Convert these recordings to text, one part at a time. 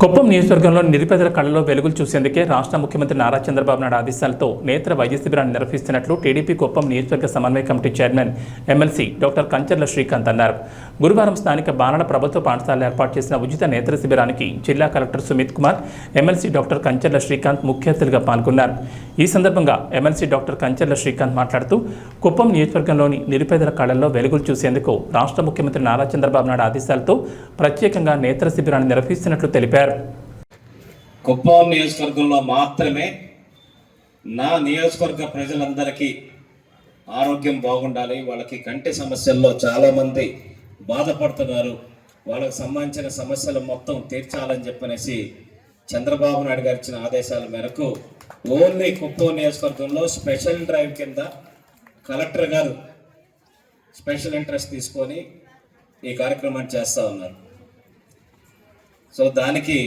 కుప్పం నియోజకవర్గంలో నిరుపేదల కళ్ళలో వెలుగులు చూసేందుకే రాష్ట్ర ముఖ్యమంత్రి నారా చంద్రబాబు నాయుడు ఆదేశాలతో నేత్ర వైద్య శిబిరాన్ని నిర్వహిస్తున్నట్లు టీడీపీ కుప్పం నియోజకవర్గ సమన్వయ committee chairman MLC doctor Kancharla Srikanth అన్నారు. గురువారం స్థానిక బాలల ప్రభుత్వ పాఠశాలలో ఏర్పాటు చేసిన ఉచిత నేత్ర శిబిరానికి జిల్లా collector Sumit Kumar MLC doctor Kancharla Srikanth ముఖ్య అతిథిగా పాల్గొన్నారు. ఈ సందర్భంగా ఎమ్మెల్సీ డాక్టర్ కంచర్ల శ్రీకాంత్ మాట్లాడుతూ కుప్పం నియోజకవర్గంలోని నిరుపేదల కళల్లో వెలుగులు చూసేందుకు రాష్ట్ర ముఖ్యమంత్రి నారా చంద్రబాబు నాయుడు ఆదేశాలతో ప్రత్యేకంగా నేత్ర శిబిరాన్ని నిర్వహిస్తున్నట్లు తెలిపారు. కుప్పం నియోజకవర్గంలో మాత్రమే నా నియోజకవర్గ ప్రజలందరికీ ఆరోగ్యం బాగుండాలి వాళ్ళకి కంటి సమస్యల్లో చాలామంది బాధపడుతున్నారు వాళ్ళకు సంబంధించిన సమస్యలు మొత్తం తీర్చాలని చెప్పనేసి చంద్రబాబు నాయుడు గారు ఇచ్చిన ఆదేశాల మేరకు ఓన్లీ కుప్పం నియోజకవర్గంలో స్పెషల్ డ్రైవ్ కింద కలెక్టర్ గారు స్పెషల్ ఇంట్రెస్ట్ తీసుకొని ఈ కార్యక్రమాన్ని చేస్తూ ఉన్నారు. సో దానికి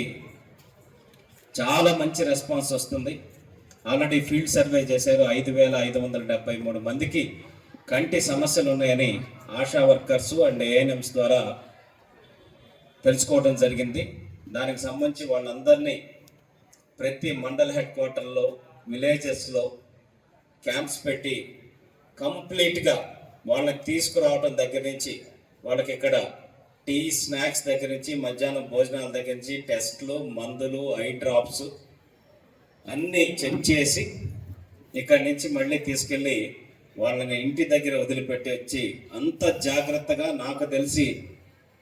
చాలా మంచి రెస్పాన్స్ వస్తుంది. ఆల్రెడీ ఫీల్డ్ సర్వే చేశారు. ఐదు వేల ఐదు వందల డెబ్బై మూడు మందికి కంటి సమస్యలు ఉన్నాయని ఆశా వర్కర్స్ అండ్ ఏఎన్ఎంస్ ద్వారా తెలుసుకోవడం జరిగింది. దానికి సంబంధించి వాళ్ళందరినీ ప్రతి మండల్ హెడ్ క్వార్టర్లో విలేజెస్లో క్యాంప్స్ పెట్టి కంప్లీట్గా వాళ్ళకి తీసుకురావడం దగ్గర నుంచి వాళ్ళకి ఇక్కడ టీ స్నాక్స్ దగ్గర నుంచి మధ్యాహ్నం భోజనాల దగ్గర నుంచి టెస్ట్లు మందులు ఐ డ్రాప్స్ అన్నీ చెక్ చేసి ఇక్కడి నుంచి మళ్ళీ తీసుకెళ్ళి వాళ్ళని ఇంటి దగ్గర వదిలిపెట్టి వచ్చి అంత జాగ్రత్తగా నాకు తెలిసి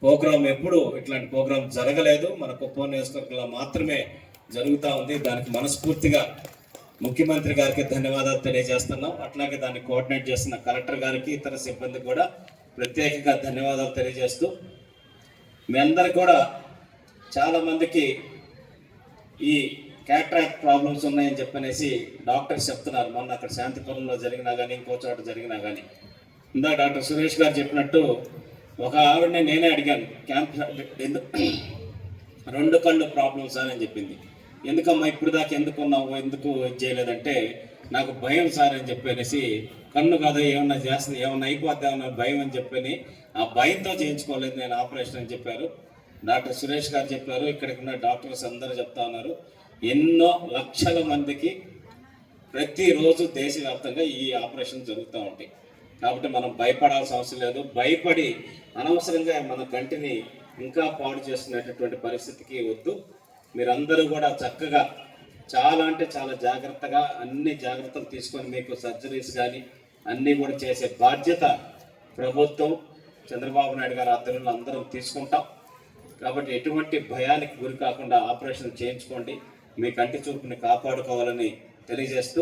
ప్రోగ్రాం ఎప్పుడు ఇట్లాంటి ప్రోగ్రాం జరగలేదు. మన కుప్పం నియోజకవర్గంలో మాత్రమే జరుగుతూ ఉంది. దానికి మనస్ఫూర్తిగా ముఖ్యమంత్రి గారికి ధన్యవాదాలు తెలియజేస్తున్నాం. అట్లాగే దాన్ని కోఆర్డినేట్ చేస్తున్న కలెక్టర్ గారికి ఇతర సిబ్బంది కూడా ప్రత్యేకంగా ధన్యవాదాలు తెలియజేస్తూ మీ అందరు కూడా చాలామందికి ఈ క్యాట్రాక్ట్ ప్రాబ్లమ్స్ ఉన్నాయని చెప్పనేసి డాక్టర్స్ చెప్తున్నారు. మొన్న అక్కడ శాంతిపురంలో జరిగినా కానీ ఇంకో చోట జరిగినా కానీ ఇందా డాక్టర్ సురేష్ గారు చెప్పినట్టు ఒక ఆవిడని నేనే అడిగాను. క్యాంప్ రెండు కళ్ళు ప్రాబ్లమ్స్ అని చెప్పింది. ఎందుకమ్మా ఇప్పుడు దాకా ఎందుకు ఉన్నావు? ఎందుకు ఇది చేయలేదంటే నాకు భయం సార్ అని చెప్పనేసి కన్ను కాదు ఏమన్నా చేస్తుంది ఏమన్నా అయిపోద్దామన్న భయం అని చెప్పని ఆ భయంతో చేయించుకోలేదు నేను ఆపరేషన్ అని చెప్పారు. డాక్టర్ సురేష్ గారు చెప్పారు ఇక్కడికి ఉన్న డాక్టర్స్ అందరూ చెప్తా ఉన్నారు. ఎన్నో లక్షల మందికి ప్రతిరోజు దేశవ్యాప్తంగా ఈ ఆపరేషన్ జరుగుతూ ఉంటాయి కాబట్టి మనం భయపడాల్సిన అవసరం లేదు. భయపడి అనవసరంగా మన కంటిని ఇంకా పాడు చేస్తున్నటువంటి పరిస్థితికి వద్దు. మీరందరూ కూడా చక్కగా చాలా అంటే చాలా జాగ్రత్తగా అన్ని జాగ్రత్తలు తీసుకొని మీకు సర్జరీస్ కానీ అన్నీ కూడా చేసే బాధ్యత ప్రభుత్వం చంద్రబాబు నాయుడు గారి ఆధ్వర్యంలో అందరం తీసుకుంటాం. కాబట్టి ఎటువంటి భయానికి గురి కాకుండా ఆపరేషన్ చేయించుకోండి. మీ కంటి చూపుని కాపాడుకోవాలని తెలియజేస్తూ